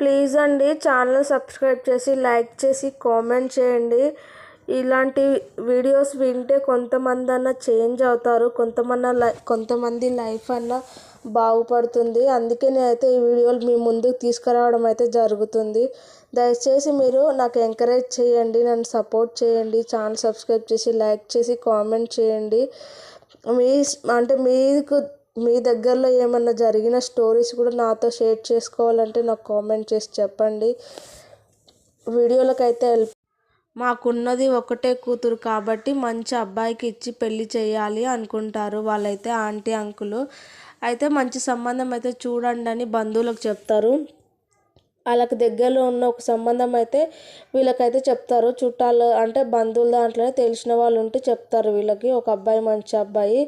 Please అండి channel subscribe చేసి like చేసి కామెంట్ చేయండి. ఇలాంటి వీడియోస్ వింటే కొంతమంది అన్న చేంజ్ అవుతారు కొంతమంది లై కొంతమంది లైఫ్ అన్న బాగుపడుతుంది. అందుకే నేనైతే ఈ వీడియోలు మీ ముందుకు తీసుకురావడం అయితే జరుగుతుంది. దయచేసి మీరు నాకు ఎంకరేజ్ చేయండి నన్ను సపోర్ట్ చేయండి ఛానల్ సబ్స్క్రైబ్ చేసి లైక్ చేసి కామెంట్ చేయండి. మీ అంటే మీకు మీ దగ్గరలో ఏమన్నా జరిగిన స్టోరీస్ కూడా నాతో షేర్ చేసుకోవాలంటే నాకు కామెంట్ చేసి చెప్పండి. వీడియోలకైతే హెల్ప్. మాకున్నది ఒకటే కూతురు కాబట్టి మంచి అబ్బాయికి ఇచ్చి పెళ్ళి చేయాలి అనుకుంటారు వాళ్ళైతే ఆంటీ అంకులు. అయితే మంచి సంబంధం అయితే చూడండి అని బంధువులకు చెప్తారు. వాళ్ళకి దగ్గరలో ఉన్న ఒక సంబంధం అయితే వీళ్ళకైతే చెప్తారు. చుట్టాలు అంటే బంధువుల దాంట్లోనే తెలిసిన వాళ్ళు ఉంటే చెప్తారు వీళ్ళకి. ఒక అబ్బాయి మంచి అబ్బాయి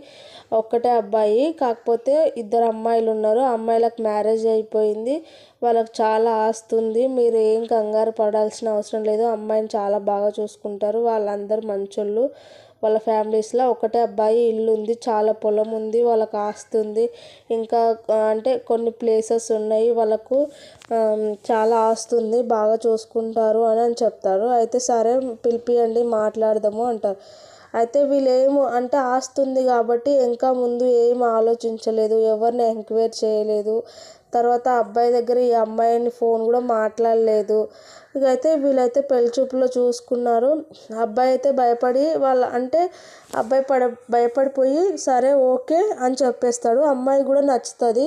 ఒక్కటే అబ్బాయి. కాకపోతే ఇద్దరు అమ్మాయిలు ఉన్నారు. అమ్మాయిలకు మ్యారేజ్ అయిపోయింది. వాళ్ళకి చాలా ఆస్తి ఉంది. మీరు ఏం కంగారు పడాల్సిన అవసరం లేదు. అమ్మాయిని చాలా బాగా చూసుకుంటారు. వాళ్ళందరూ మంచోళ్ళు. వాళ్ళ ఫ్యామిలీస్లో ఒకటే అబ్బాయి ఇల్లు ఉంది చాలా పొలం ఉంది వాళ్ళకి ఆస్తి ఉంది. ఇంకా అంటే కొన్ని ప్లేసెస్ ఉన్నాయి వాళ్ళకు చాలా ఆస్తి ఉంది బాగా చూసుకుంటారు అని అని చెప్తారు. అయితే సరే పిలిపియండి మాట్లాడదాము అంటారు. అయితే వీళ్ళేమో అంటే ఆస్తి ఉంది కాబట్టి ఇంకా ముందు ఏం ఆలోచించలేదు ఎవరిని ఎంక్వైర్ చేయలేదు. తర్వాత అబ్బాయి దగ్గర ఈ అమ్మాయిని ఫోన్ కూడా మాట్లాడలేదు. ఇక అయితే వీళ్ళైతే పెళ్ళి చూపులో చూసుకున్నారు. అబ్బాయి అయితే భయపడి వాళ్ళ అంటే అబ్బాయి పడ భయపడిపోయి సరే ఓకే అని చెప్పేస్తాడు. అమ్మాయి కూడా నచ్చుతుంది.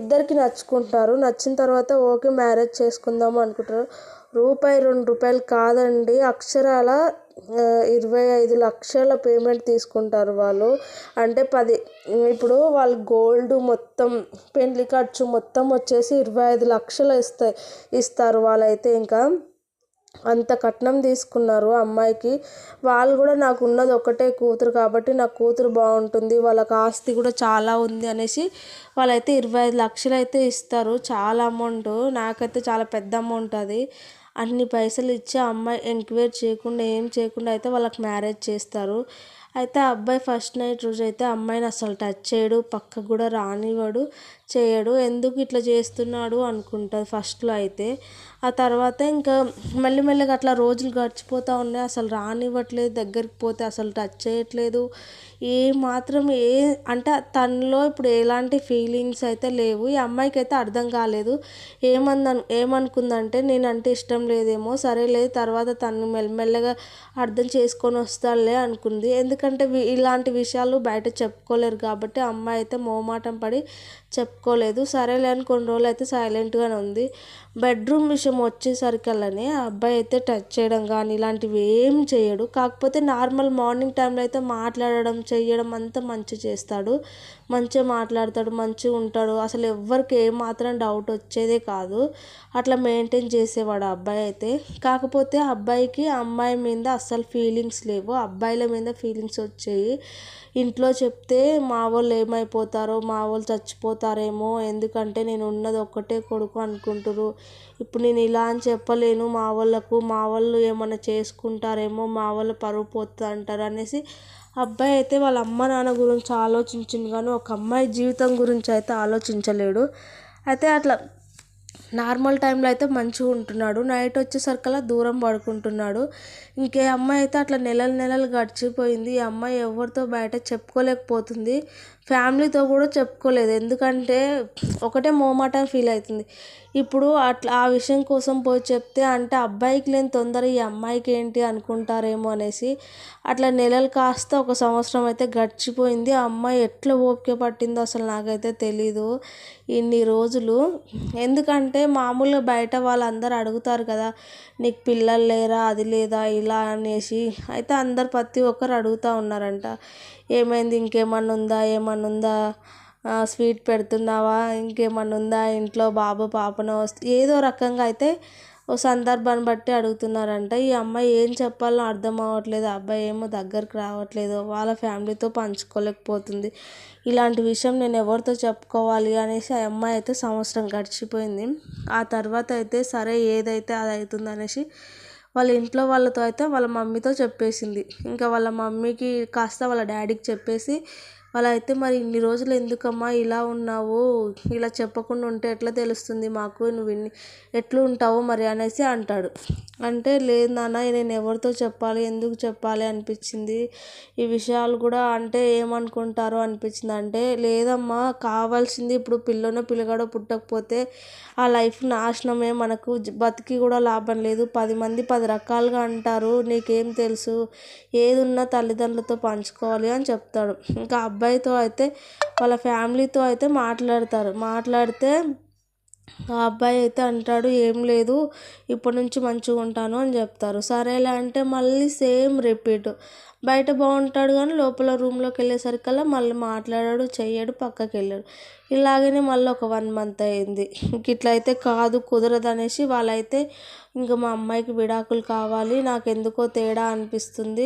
ఇద్దరికి నచ్చుకుంటారు. నచ్చిన తర్వాత ఓకే మ్యారేజ్ చేసుకుందాము అనుకుంటారు. రూపాయి రెండు రూపాయలు కాదండి. అక్షరాల ఇరవై ఐదు లక్షల పేమెంట్ తీసుకుంటారు వాళ్ళు. అంటే పది ఇప్పుడు వాళ్ళు గోల్డ్ మొత్తం పెండ్లి ఖర్చు మొత్తం వచ్చేసి ఇరవై ఐదు లక్షలు ఇస్తాయి ఇస్తారు వాళ్ళైతే ఇంకా. అంత కట్నం తీసుకున్నారు అమ్మాయికి. వాళ్ళు కూడా నాకు ఉన్నది ఒకటే కూతురు కాబట్టి నా కూతురు బాగుంటుంది వాళ్ళకి ఆస్తి కూడా చాలా ఉంది అనేసి వాళ్ళైతే ఇరవై ఐదు లక్షలు అయితే ఇస్తారు. చాలా అమౌంట్ నాకైతే చాలా పెద్ద అమౌంట్ అది. అన్ని పైసలు ఇచ్చి ఆ అమ్మాయి ఎంక్వైరీ చేయకుండా ఏం చేయకుండా అయితే వాళ్ళకి మ్యారేజ్ చేస్తారు. అయితే ఆ అబ్బాయి ఫస్ట్ నైట్ రోజు అయితే అమ్మాయిని అసలు టచ్ చేయడు పక్కకు కూడా రానివ్వడు చేయడు. ఎందుకు ఇట్లా చేస్తున్నాడు అనుకుంటుంది ఫస్ట్లో అయితే. ఆ తర్వాత ఇంకా మెల్లిమెల్లిగా అట్లా రోజులు గడిచిపోతూ ఉన్నాయి. అసలు రానివ్వట్లేదు దగ్గరికి పోతే అసలు టచ్ చేయట్లేదు. ఏ మాత్రం ఏ అంటే తనలో ఇప్పుడు ఎలాంటి ఫీలింగ్స్ అయితే లేవు. ఈ అమ్మాయికి అయితే అర్థం కాలేదు. ఏమంద ఏమనుకుందంటే నేనంటే ఇష్టం లేదేమో సరేలే తర్వాత తను మెల్లమెల్లగా అర్థం చేసుకొని వస్తాడులే అనుకుంది. ఎందుకంటే ఇలాంటి విషయాలు బయట చెప్పుకోలేరు కాబట్టి అమ్మాయి అయితే మోమాటం పడి చెప్పుకోలేదు. సరేలే అని కొన్ని రోజులు అయితే సైలెంట్గానే ఉంది. బెడ్రూమ్ విషయం వచ్చేసరికల్లానే ఆ అబ్బాయి అయితే టచ్ చేయడం కానీ ఇలాంటివి ఏం చేయడు. కాకపోతే నార్మల్ మార్నింగ్ టైంలో అయితే మాట్లాడడం చేయడం అంతా మంచి చేస్తాడు. మంచిగా మాట్లాడతాడు మంచిగా ఉంటాడు. అసలు ఎవ్వరికి ఏమాత్రం డౌట్ వచ్చేదే కాదు. అట్లా మెయింటైన్ చేసేవాడు ఆ అబ్బాయి అయితే. కాకపోతే అబ్బాయికి అమ్మాయి మీద అస్సలు ఫీలింగ్స్ లేవు. అబ్బాయిల మీద ఫీలింగ్స్ వచ్చాయి. ఇంట్లో చెప్తే మా వాళ్ళు ఏమైపోతారో మా వాళ్ళు చచ్చిపోతారేమో ఎందుకంటే నేను ఉన్నది ఒక్కటే కొడుకు అనుకుంటారు ఇప్పుడు నేను ఇలా అని చెప్పలేను మా వాళ్ళకు మా వాళ్ళు ఏమైనా చేసుకుంటారేమో మా వాళ్ళ పరువు పోతుంది అంటారు అనేసి అబ్బాయి అయితే వాళ్ళ అమ్మ నాన్న గురించి ఆలోచించింది కానీ ఒక అమ్మాయి జీవితం గురించి అయితే ఆలోచించలేడు. అయితే అట్లా నార్మల్ టైంలో అయితే మంచిగా ఉంటున్నాడు. నైట్ వచ్చేసరికల్లా దూరం పడుకుంటున్నాడు. ఇంకే అమ్మాయి అయితే అట్లా నెలలు నెలలు గడిచిపోయింది. ఈ అమ్మాయి ఎవరితో బయట చెప్పుకోలేకపోతుంది. ఫ్యామిలీతో కూడా చెప్పుకోలేదు. ఎందుకంటే ఒకటే మోమాటం ఫీల్ అవుతుంది. ఇప్పుడు అట్లా ఆ విషయం కోసం పోయి చెప్తే అంటే అబ్బాయికి లేని తొందర ఈ అమ్మాయికి ఏంటి అనుకుంటారేమో అనేసి అట్లా నెలలు కాస్త ఒక సంవత్సరం అయితే గడిచిపోయింది. ఆ అమ్మాయి ఎట్లా ఓపిక పట్టిందో అసలు నాకైతే తెలీదు. ఇన్ని రోజులు. ఎందుకంటే మామూలుగా బయట వాళ్ళందరూ అడుగుతారు కదా నీకు పిల్లలు లేరా? అది లేదా? ఇలా? అనేసి. అయితే అందరు ప్రతి ఒక్కరు అడుగుతూ ఉన్నారంట. ఏమైంది? ఇంకేమన్నా ఉందా? ఏమన్నా ఉందా? స్వీట్ పెడుతున్నావా? ఇంకేమన్నా ఉందా? ఇంట్లో బాబు పాపనో ఏదో రకంగా అయితే ఓ సందర్భాన్ని బట్టి అడుగుతున్నారంట ఈ అమ్మాయి ఏం చెప్పాలో అర్థం అవ్వట్లేదు అబ్బాయి ఏమో దగ్గరికి రావట్లేదు వాళ్ళ ఫ్యామిలీతో పంచుకోలేకపోతుంది. ఇలాంటి విషయం నేను ఎవరితో చెప్పుకోవాలి? అనేసి ఆ అమ్మాయి అయితే సంవత్సరం గడిచిపోయింది. ఆ తర్వాత అయితే సరే ఏదైతే అది అవుతుంది అనేసి వాళ్ళ ఇంట్లో వాళ్ళతో అయితే వాళ్ళ మమ్మీతో చెప్పేసింది. ఇంకా వాళ్ళ మమ్మీకి కాస్త వాళ్ళ డాడీకి చెప్పేసి అలా అయితే మరి ఇన్ని రోజులు ఎందుకమ్మా ఇలా ఉన్నావు? ఇలా చెప్పకుండా ఉంటే ఎట్లా తెలుస్తుంది మాకు? నువ్వు ఇన్ని ఎట్లా ఉంటావు మరి అనేసి అంటాడు. అంటే లేదు నాన్న నేను ఎవరితో చెప్పాలి ఎందుకు చెప్పాలి అనిపించింది? ఈ విషయాలు కూడా అంటే ఏమనుకుంటారో అనిపించింది. అంటే లేదమ్మా కావాల్సింది ఇప్పుడు పిల్లనో పిల్లగాడో పుట్టకపోతే ఆ లైఫ్ నాశనమే. మనకు బతికి కూడా లాభం లేదు. పది మంది పది రకాలుగా అంటారు. నీకేం తెలుసు? ఏది ఉన్నా తల్లిదండ్రులతో పంచుకోవాలి అని చెప్తాడు. ఇంకా అబ్బాయితో అయితే వాళ్ళ ఫ్యామిలీతో అయితే మాట్లాడతారు. మాట్లాడితే ఆ అబ్బాయి అయితే అంటాడు ఏం లేదు ఇప్పటి నుంచి మంచిగా ఉంటాను అని చెప్తారు. సరేలే అంటే మళ్ళీ సేమ్ రిపీట్. బయట బాగుంటాడు కానీ లోపల రూమ్లోకి వెళ్ళేసరికల్లా మళ్ళీ మాట్లాడాడు చెయ్యడు పక్కకి వెళ్ళాడు. ఇలాగనే మళ్ళీ ఒక వన్ మంత్ అయింది. ఇంక ఇట్లా అయితే కాదు కుదరదు అనేసి వాళ్ళైతే ఇంకా మా అమ్మాయికి విడాకులు కావాలి నాకు ఎందుకో తేడా అనిపిస్తుంది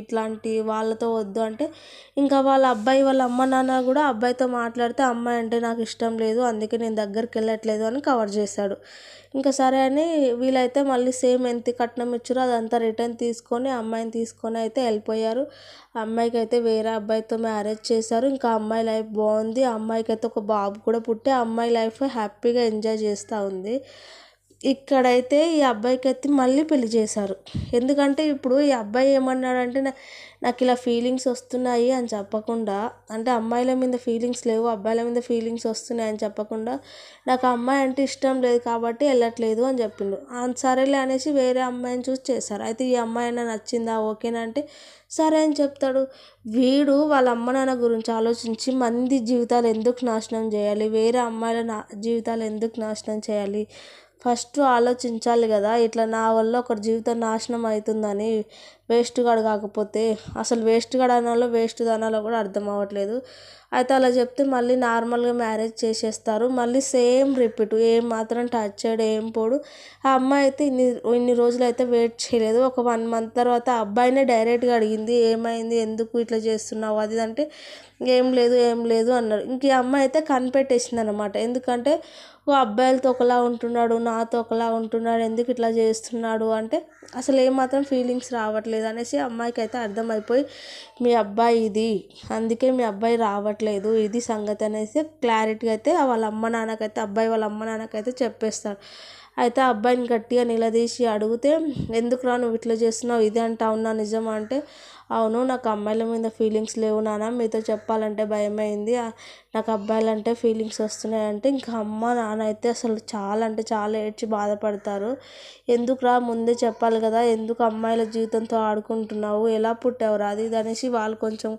ఇట్లాంటి వాళ్ళతో వద్దు అంటే ఇంకా వాళ్ళ అబ్బాయి వాళ్ళ అమ్మ నాన్న కూడా అబ్బాయితో మాట్లాడితే అమ్మాయి అంటే నాకు ఇష్టం లేదు అందుకే నేను దగ్గరికి వెళ్ళట్లేదు అని కవర్ చేశాడు. ఇంకా సరే అని వీళ్ళైతే మళ్ళీ సేమ్ ఎంత కట్నం ఇచ్చారో అదంతా రిటర్న్ తీసుకొని అమ్మాయిని తీసుకొని అయితే వెళ్ళిపోయారు. అమ్మాయికి అయితే వేరే అబ్బాయితో మ్యారేజ్ చేశారు ఇంకా అమ్మాయి లైఫ్ బాగుంది అమ్మాయికి అయితే ఒక బాబు కూడా పుట్టి అమ్మాయి లైఫ్ హ్యాపీగా ఎంజాయ్ చేస్తూ ఉంది. ఇక్కడైతే ఈ అబ్బాయికి అయితే మళ్ళీ పెళ్ళి చేశారు. ఎందుకంటే ఇప్పుడు ఈ అబ్బాయి ఏమన్నాడంటే నాకు ఇలా ఫీలింగ్స్ వస్తున్నాయి అని చెప్పకుండా అంటే అమ్మాయిల మీద ఫీలింగ్స్ లేవు అబ్బాయిల మీద ఫీలింగ్స్ వస్తున్నాయి అని చెప్పకుండా నాకు అమ్మాయి అంటే ఇష్టం లేదు కాబట్టి వెళ్ళట్లేదు అని చెప్పిండు. సరేలే అనేసి వేరే అమ్మాయిని చూసి చేశారు. అయితే ఈ అమ్మాయి అయినా నచ్చిందా? ఓకేనా అంటే సరే అని చెప్తాడు. వీడు వాళ్ళ అమ్మ నాన్న గురించి ఆలోచించి మంది జీవితాలు ఎందుకు నాశనం చేయాలి? వేరే అమ్మాయిల నా జీవితాలు ఎందుకు నాశనం చేయాలి? ఫస్ట్ ఆలోచించాలి కదా ఇట్లా నా వల్ల ఒకరి జీవితం నాశనం అవుతుందని వేస్ట్ గాడు కాకపోతే అసలు వేస్ట్ గాడు అనాలో వేస్ట్ అనాలో కూడా అర్థం అవ్వట్లేదు. అయితే అలా చెప్తే మళ్ళీ నార్మల్గా మ్యారేజ్ చేసేస్తారు. మళ్ళీ సేమ్ రిపీట్ ఏం మాత్రం టచ్ చేయడు ఏం పోడు. ఆ అమ్మాయి అయితే ఇన్ని ఇన్ని రోజులు అయితే వెయిట్ చేయలేదు. ఒక వన్ మంత్ తర్వాత ఆ అబ్బాయినే డైరెక్ట్గా అడిగింది ఏమైంది ఎందుకు ఇట్లా చేస్తున్నావు అది అంటే ఏం లేదు ఏం లేదు అన్నారు ఇంక ఈ అమ్మాయి అయితే కనిపెట్టేసింది అనమాట ఎందుకంటే ఓ అబ్బాయిలతో ఒకలా ఉంటున్నాడు నాతో ఒకలా ఉంటున్నాడు ఎందుకు ఇట్లా చేస్తున్నాడు అంటే అసలు ఏమాత్రం ఫీలింగ్స్ రావట్లేదు అనేసి అమ్మాయికి అయితే అర్థమైపోయి మీ అబ్బాయి ఇది అందుకే మీ అబ్బాయి రావట్లేదు ఇది సంగతి అనేసి క్లారిటీగా అయితే వాళ్ళ అమ్మ నాన్నకైతే అబ్బాయి వాళ్ళ అమ్మ నాన్నకైతే చెప్పేస్తారు. అయితే ఆ అబ్బాయిని గట్టిగా నిలదీసి అడిగితే ఎందుకు రా నువ్వు ఇట్లా చేస్తున్నావు? ఇది అంటావు నా నిజమా? అంటే అవును నాకు అమ్మాయిల మీద ఫీలింగ్స్ లేవు నాన్న. మీతో చెప్పాలంటే భయమైంది. నాకు అబ్బాయిలంటే ఫీలింగ్స్ వస్తున్నాయి అంటే ఇంకా అమ్మ నాన్న అయితే అసలు చాలా అంటే చాలా ఏడ్చి బాధపడతారు. ఎందుకురా ముందే చెప్పాలి కదా ఎందుకు అమ్మాయిల జీవితంతో ఆడుకుంటున్నావు ఎలా పుట్టావురా అది ఇది అనేసి వాళ్ళు కొంచెం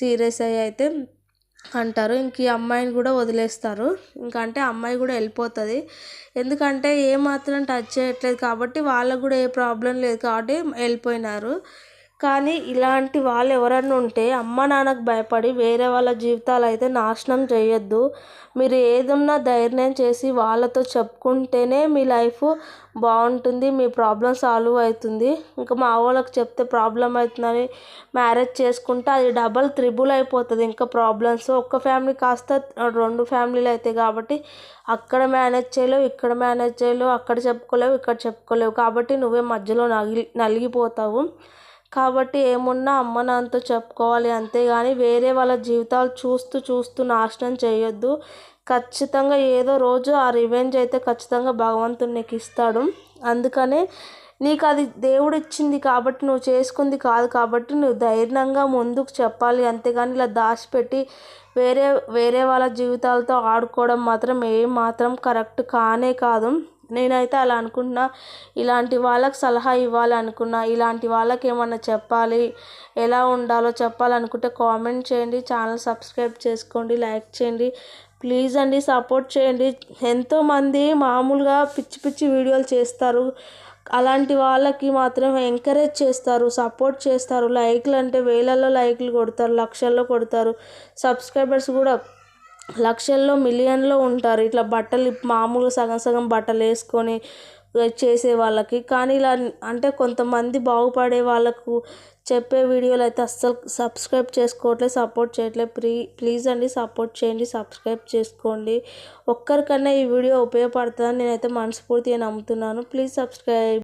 సీరియస్ అయ్యి అయితే అంటారు. ఇంక ఈ అమ్మాయిని కూడా వదిలేస్తారు. ఇంకా అంటే అమ్మాయి కూడా వెళ్ళిపోతుంది. ఎందుకంటే ఏమాత్రం టచ్ చేయట్లేదు కాబట్టి వాళ్ళకు కూడా ఏ ప్రాబ్లం లేదు కాబట్టి వెళ్ళిపోయినారు. కానీ ఇలాంటి వాళ్ళు ఎవరన్నా ఉంటే అమ్మ నాన్నకు భయపడి వేరే వాళ్ళ జీవితాలు అయితే నాశనం చేయొద్దు. మీరు ఏదున్నా ధైర్యం చేసి వాళ్ళతో చెప్పుకుంటేనే మీ లైఫ్ బాగుంటుంది మీ ప్రాబ్లం సాల్వ్ అవుతుంది. ఇంకా మా వాళ్ళకి చెప్తే ప్రాబ్లం అవుతుందని మ్యారేజ్ చేసుకుంటే అది డబల్ త్రిబుల్ అయిపోతుంది. ఇంకా ప్రాబ్లమ్స్ ఒక్క ఫ్యామిలీ కాస్త రెండు ఫ్యామిలీలు అవుతాయి కాబట్టి అక్కడ మేనేజ్ చేయలేవు ఇక్కడ మేనేజ్ చేయలేవు అక్కడ చెప్పుకోలేవు ఇక్కడ చెప్పుకోలేవు. కాబట్టి నువ్వే మధ్యలో నలిగి నలిగిపోతావు. కాబట్టి ఏమున్నా అమ్మ నాన్నతో చెప్పుకోవాలి అంతేగాని వేరే వాళ్ళ జీవితాలు చూస్తూ చూస్తూ నాశనం చేయొద్దు. ఖచ్చితంగా ఏదో రోజు ఆ రివెంజ్ అయితే ఖచ్చితంగా భగవంతుడు నీకు ఇస్తాడు. అందుకనే నీకు అది దేవుడు ఇచ్చింది కాబట్టి నువ్వు చేసుకుంది కాదు కాబట్టి నువ్వు ధైర్యంగా ముందుకు చెప్పాలి. అంతేగాని ఇలా దాచిపెట్టి వేరే వేరే వాళ్ళ జీవితాలతో ఆడుకోవడం మాత్రం ఏం మాత్రం కరెక్ట్ కానే కాదు. నేనైతే అలా అనుకుంటున్నా. ఇలాంటి వాళ్ళకి సలహా ఇవ్వాలనుకున్నా ఇలాంటి వాళ్ళకి ఏమన్నా చెప్పాలి ఎలా ఉండాలో చెప్పాలనుకుంటే కామెంట్ చేయండి. ఛానల్ సబ్స్క్రైబ్ చేసుకోండి లైక్ చేయండి. ప్లీజ్ అండి సపోర్ట్ చేయండి. ఎంతోమంది మామూలుగా పిచ్చి పిచ్చి వీడియోలు చేస్తారు. అలాంటి వాళ్ళకి మాత్రం ఎంకరేజ్ చేస్తారు సపోర్ట్ చేస్తారు. లైక్లు అంటే వేలల్లో లైక్లు కొడతారు లక్షల్లో కొడతారు. సబ్స్క్రైబర్స్ కూడా లక్షల్లో మిలియన్లో ఉంటారు. ఇట్లా బట్టలు మామూలు సగం సగం బట్టలు వేసుకొని చేసే వాళ్ళకి. కానీ ఇలా అంటే కొంతమంది బాగుపడే వాళ్ళకు చెప్పే వీడియోలు అయితే అస్సలు సబ్స్క్రైబ్ చేసుకోవట్లేదు సపోర్ట్ చేయట్లేదు. ప్రీ ప్లీజ్ అండి సపోర్ట్ చేయండి సబ్స్క్రైబ్ చేసుకోండి. ఒక్కరికన్నా ఈ వీడియో ఉపయోగపడుతుందని నేనైతే మనస్ఫూర్తిగా నమ్ముతున్నాను. Please subscribe.